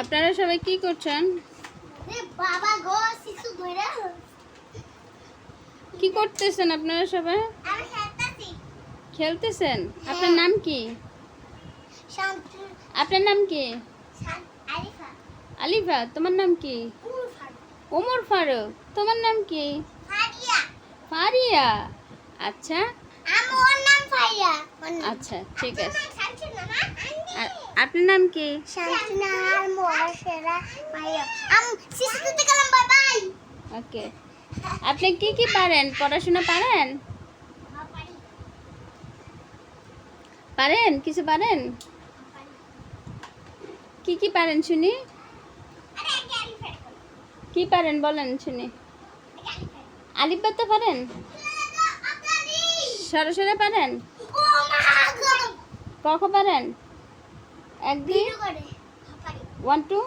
আপনারা সবাই কি করছেন? বাবা গো শিশু কি করতেছেন আপনারা সবাই? খেলতেছেন? আপনার নাম কি? আপনার নাম কি? আলিফা। তোমার নাম কি? ওমর ফারুক। তোমার নাম কি? ফারিয়া। আচ্ছা। ফারিয়া। আচ্ছা ঠিক আছে। আপনার নাম কি? শান্তিনা আর মাইয়া আমি শিশু গেলাম বাই বাই। ওকে। আপনি কি কি পারেন? পড়াশোনা পারেন? পারেন? কিছু পারেন? কি কি পারেন শুনি? কি পারেন বলেন শুনি। আলিপাতে পারেন? সরাসরি পারেন? ও মা গো কখ পারেন? এক দুই ভিডিও করে। পারি। ওয়ান টু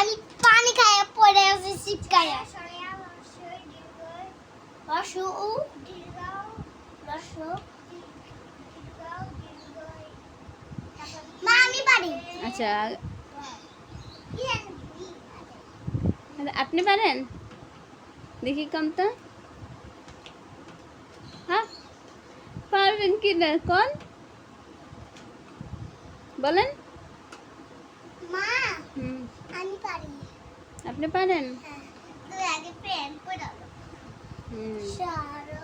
আমি পানি খাইয়া পড়ে আছি চিপকায়া রসু উ রসু মা আমি পারি। আচ্ছা। আপনি পারেন? দেখি কম তো হ্যাঁ? পারবেন কি না? কোন? বলেন। মা আমি পারি আপনি পারেন? হ্যাঁ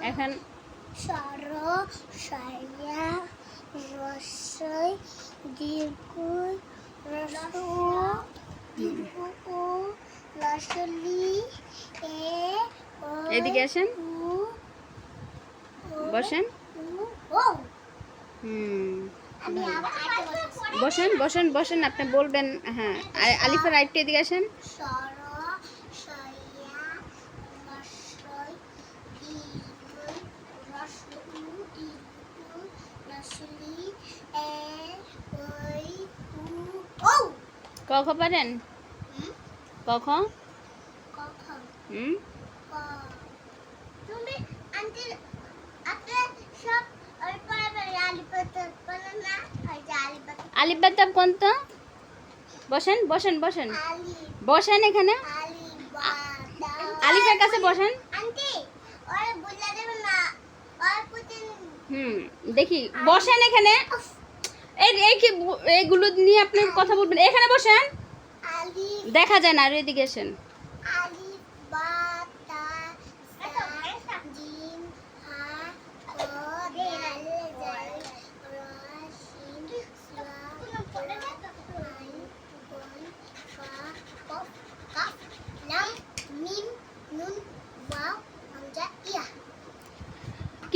এখন? সর সায়া রসই দীর্ঘ রস দীর্ঘ ও রসলি এ ও এদিকে আসেন। বসেন। হুম। আমি আবার। বসেন বসেন বসেন আপনি বলবেন হ্যাঁ। আর আলিফার আরেকটু এদিকে আসেন। কখ পারেন? কখ হুম? তুমি আন্টি আপনার সব ওই পরে পরে আলিপত্র বলো না ওই যে আলিপত্র আলিফ কোন তো? বসেন বসেন বসেন। বসেন এখানে। আলিফের কাছে বসেন। হুম, দেখি। বসেন এখানে। এইগুলো নিয়ে আপনি কথা বলবেন? এখানে বসেন। দেখা যায় না, আর এদিকে আসেন আলি বাতা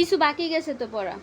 কিছু বাকি গেছে তো পড়া।